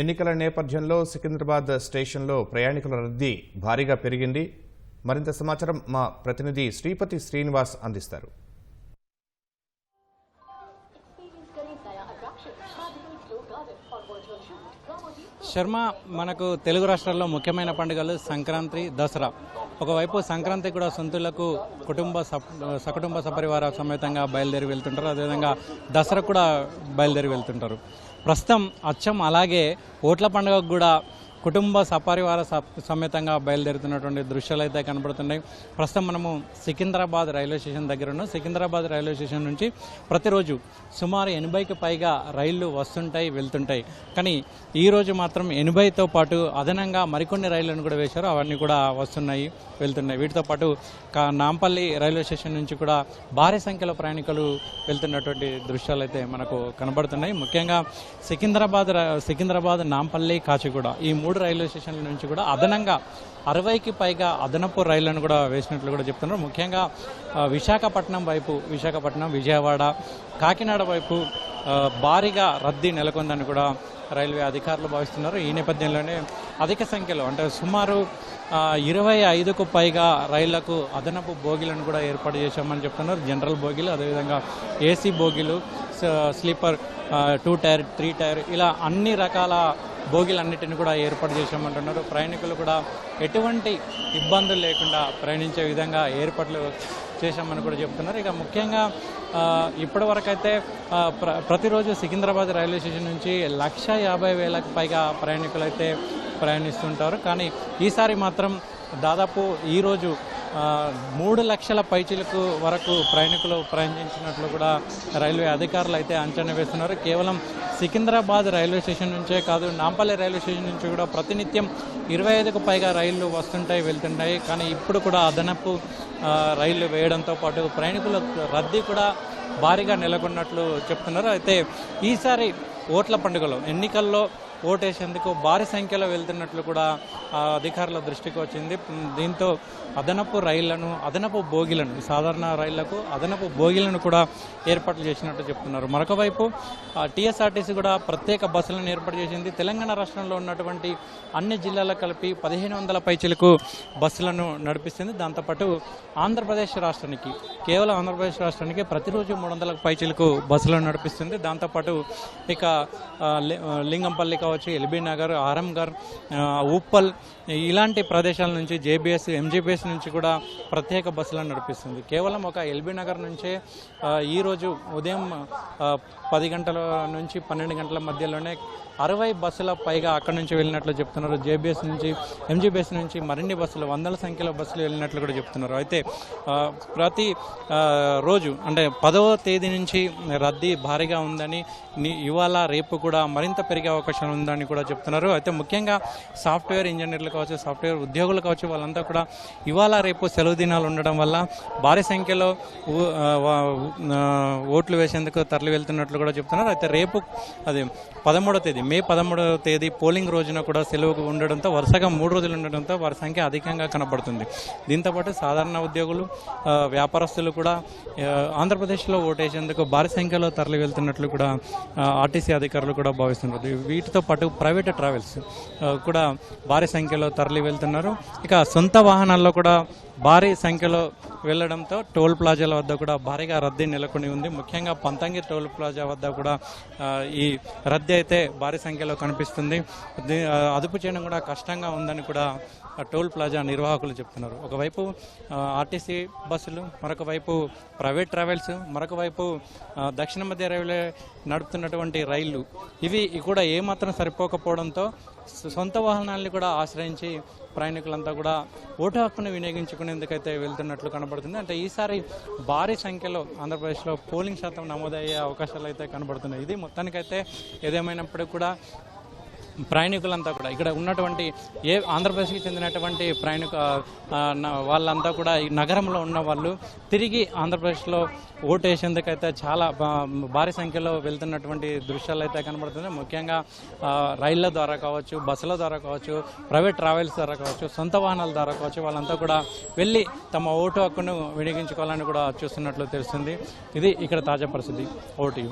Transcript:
ఎన్నికల నేపథ్యంలో సికింద్రాబాద్ స్టేషన్లో ప్రయాణికుల రద్దీ భారీగా పెరిగింది. మరింత సమాచారం మా ప్రతినిధి శ్రీపతి శ్రీనివాస్ అందిస్తారు. శర్మ మనకు తెలుగు రాష్ట్రాల్లో ముఖ్యమైన పండుగలు సంక్రాంతి దసరా. ఒకవైపు సంక్రాంతి కూడా సొంతులకు కుటుంబ సకుటుంబ సపరివార సమేతంగా బయలుదేరి వెళ్తుంటారు. అదేవిధంగా దసరా కూడా బయలుదేరి వెళ్తుంటారు. ప్రస్తుతం అచ్చం అలాగే ఓట్ల పండుగకు కూడా కుటుంబ సపరివార సమేతంగా బయలుదేరుతున్నటువంటి దృశ్యాలు అయితే కనబడుతున్నాయి. ప్రస్తుతం మనము సికింద్రాబాద్ రైల్వే స్టేషన్ దగ్గర ఉన్నాం. సికింద్రాబాద్ రైల్వే స్టేషన్ నుంచి ప్రతిరోజు సుమారు ఎనభైకి పైగా రైళ్ళు వస్తుంటాయి వెళ్తుంటాయి. కానీ ఈ రోజు మాత్రం ఎనభైతో పాటు అదనంగా మరికొన్ని రైళ్ళను కూడా వేశారు. అవన్నీ కూడా వస్తున్నాయి వెళ్తున్నాయి. వీటితో పాటు కా- నాంపల్లి రైల్వే స్టేషన్ నుంచి కూడా భారీ సంఖ్యలో ప్రయాణికులు వెళ్తున్నటువంటి దృశ్యాలు అయితే మనకు కనబడుతున్నాయి. ముఖ్యంగా సికింద్రాబాద్ సికింద్రాబాద్ నాంపల్లి కాచిగూడ ఈ మూడు రైల్వే స్టేషన్ల నుంచి కూడా అదనంగా అరవైకి పైగా అదనపు రైళ్ళను కూడా వేసినట్లు కూడా చెప్తున్నారు. ముఖ్యంగా విశాఖపట్నం వైపు విశాఖపట్నం విజయవాడ కాకినాడ వైపు భారీగా రద్దీ నెలకొందని కూడా రైల్వే అధికారులు భావిస్తున్నారు. ఈ నేపథ్యంలోనే అధిక సంఖ్యలో అంటే సుమారు ఇరవై ఐదుకు పైగా రైళ్ళకు అదనపు బోగీలను కూడా ఏర్పాటు చేశామని చెప్తున్నారు. జనరల్ బోగీలు అదేవిధంగా AC బోగీలు sleeper two tier three tier ఇలా అన్ని రకాల బోగీలన్నిటిని కూడా ఏర్పాటు చేశామంటున్నారు. ప్రయాణికులు కూడా ఎటువంటి ఇబ్బందులు లేకుండా ప్రయాణించే విధంగా ఏర్పాట్లు చేశామని కూడా చెప్తున్నారు. ఇక ముఖ్యంగా ఇప్పటివరకైతే ప్ర ప్రతిరోజు సికింద్రాబాద్ రైల్వే స్టేషన్ నుంచి లక్ష యాభై వేలకు పైగా ప్రయాణికులు అయితే ప్రయాణిస్తుంటారు. కానీ ఈసారి మాత్రం దాదాపు ఈరోజు మూడు లక్షల పైచీలకు వరకు ప్రయాణికులు ప్రయాణించినట్లు కూడా రైల్వే అధికారులు అయితే అంచనా వేస్తున్నారు. కేవలం సికింద్రాబాద్ రైల్వే స్టేషన్ నుంచే కాదు నాంపల్లి రైల్వే స్టేషన్ నుంచి కూడా ప్రతినిత్యం ఇరవై ఐదుకు పైగా రైళ్ళు వస్తుంటాయి వెళ్తుంటాయి. కానీ ఇప్పుడు కూడా అదనపు రైళ్ళు వేయడంతో పాటు ప్రయాణికుల రద్దీ కూడా భారీగా నెలకొన్నట్లు చెప్తున్నారు. అయితే ఈసారి ఓట్ల పండుగలో ఎన్నికల్లో ఓటేసేందుకు భారీ సంఖ్యలో వెళ్తున్నట్లు కూడా అధికారుల దృష్టికి వచ్చింది. దీంతో అదనపు రైళ్ళను అదనపు బోగిలను సాధారణ రైళ్ళకు అదనపు బోగిలను కూడా ఏర్పాట్లు చేసినట్టు చెప్తున్నారు. మరొక వైపు టీఎస్ఆర్టీసీ కూడా ప్రత్యేక బస్సులను ఏర్పాటు చేసింది. తెలంగాణ రాష్ట్రంలో ఉన్నటువంటి అన్ని జిల్లాలకు కలిపి పదిహేను వందల పైచిలకు బస్సులను నడిపిస్తుంది. దాంతోపాటు ఆంధ్రప్రదేశ్ రాష్ట్రానికి కేవలం ఆంధ్రప్రదేశ్ రాష్ట్రానికి ప్రతిరోజు మూడు వందలకు పైచీలకు బస్సులను నడిపిస్తుంది. దాంతోపాటు ఇక లి- లింగంపల్లి కావచ్చు ఎల్బీ నగర్ ఆరంగర్ ఉప్పల్ ఇలాంటి ప్రదేశాల నుంచి జేబీఎస్ ఎంజీబీఎస్ నుంచి కూడా ప్రత్యేక బస్సులను నడిపిస్తుంది. కేవలం ఒక ఎల్బీ నగర్ నుంచే ఈరోజు ఉదయం పది గంటల నుంచి పన్నెండు గంటల మధ్యలోనే అరవై బస్సుల పైగా అక్కడి నుంచి వెళ్ళినట్లు చెప్తున్నారు. జేబీఎస్ నుంచి ఎంజీబీఎస్ నుంచి మరిన్ని బస్సులు వందల సంఖ్యలో బస్సులు వెళ్ళినట్లు కూడా చెప్తున్నారు. అయితే ఆ, ప్రతి రోజు అంటే పదవ తేదీ నుంచి రద్దీ భారీగా ఉందని ఇవాళ రేపు కూడా మరింత పెరిగే అవకాశం ఉందని కూడా చెప్తున్నారు. అయితే ముఖ్యంగా సాఫ్ట్వేర్ ఇంజనీర్లు కావచ్చు సాఫ్ట్వేర్ ఉద్యోగులు కావచ్చు వాళ్ళంతా కూడా ఇవాళ రేపు సెలవు దినాలు ఉండడం వల్ల భారీ సంఖ్యలో ఓట్లు వేసేందుకు తరలి వెళ్తున్నట్లు కూడా చెప్తున్నారు. అయితే రేపు అది పదమూడవ తేదీ మే పదమూడవ తేదీ పోలింగ్ రోజున కూడా సెలవు ఉండడంతో వరుసగా మూడు రోజులు ఉండడంతో వారి సంఖ్య అధికంగా కనబడుతుంది. దీంతోపాటు సాధారణ ఉద్యోగులు వ్యాపారస్తులు కూడా ఆంధ్రప్రదేశ్లో ఓటేసేందుకు భారీ సంఖ్యలో తరలి వెళ్తున్నట్లు కూడా ఆర్టీసీ అధికారులు కూడా భావిస్తున్నారు. వీటితో పాటు ప్రైవేట్ ట్రావెల్స్ కూడా భారీ సంఖ్యలో తరలి వెళ్తున్నారు ఇక సొంత వాహనాల్లో కూడా భారీ సంఖ్యలో వెళ్ళడంతో టోల్ ప్లాజాల వద్ద కూడా భారీగా రద్దీ నెలకొని ఉంది. ముఖ్యంగా పంతంగి టోల్ ప్లాజా వద్ద కూడా ఈ రద్దీ అయితే భారీ సంఖ్యలో కనిపిస్తుంది. అదుపు చేయడం కూడా కష్టంగా ఉందని కూడా టోల్ ప్లాజా నిర్వాహకులు చెప్తున్నారు. ఒకవైపు ఆర్టీసీ బస్సులు మరొక వైపు ప్రైవేట్ ట్రావెల్స్ మరొక వైపు దక్షిణ మధ్య రైల్వే నడుపుతున్నటువంటి రైళ్ళు. ఇవి కూడా ఏమాత్రం సరిపోకపోవడంతో సొంత వాహనాల్ని కూడా ఆశ్రయించి ప్రయాణికులంతా కూడా ఓటు హక్కును వినియోగించుకునేందుకైతే వెళ్తున్నట్లు కనబడుతుంది. అంటే ఈసారి భారీ సంఖ్యలో ఆంధ్రప్రదేశ్లో పోలింగ్ శాతం నమోదయ్యే అవకాశాలు అయితే కనబడుతున్నాయి. ఇది మొత్తానికైతే ఏదేమైనప్పటికీ కూడా ప్రయాణికులంతా కూడా ఇక్కడ ఉన్నటువంటి ఏ ఆంధ్రప్రదేశ్కి చెందినటువంటి ప్రయాణిక వాళ్ళంతా కూడా ఈ నగరంలో ఉన్న వాళ్ళు తిరిగి ఆంధ్రప్రదేశ్లో ఓటు వేసేందుకైతే చాలా భారీ సంఖ్యలో వెళ్తున్నటువంటి దృశ్యాలు అయితే కనబడుతున్నాయి. ముఖ్యంగా రైళ్ళ ద్వారా కావచ్చు బస్సుల ద్వారా కావచ్చు ప్రైవేట్ ట్రావెల్స్ ద్వారా కావచ్చు సొంత వాహనాల ద్వారా కావచ్చు వాళ్ళంతా కూడా వెళ్ళి తమ ఓటు హక్కును వినియోగించుకోవాలని కూడా చూస్తున్నట్లు తెలుస్తుంది. ఇది ఇక్కడ తాజా పరిస్థితి. ఓటు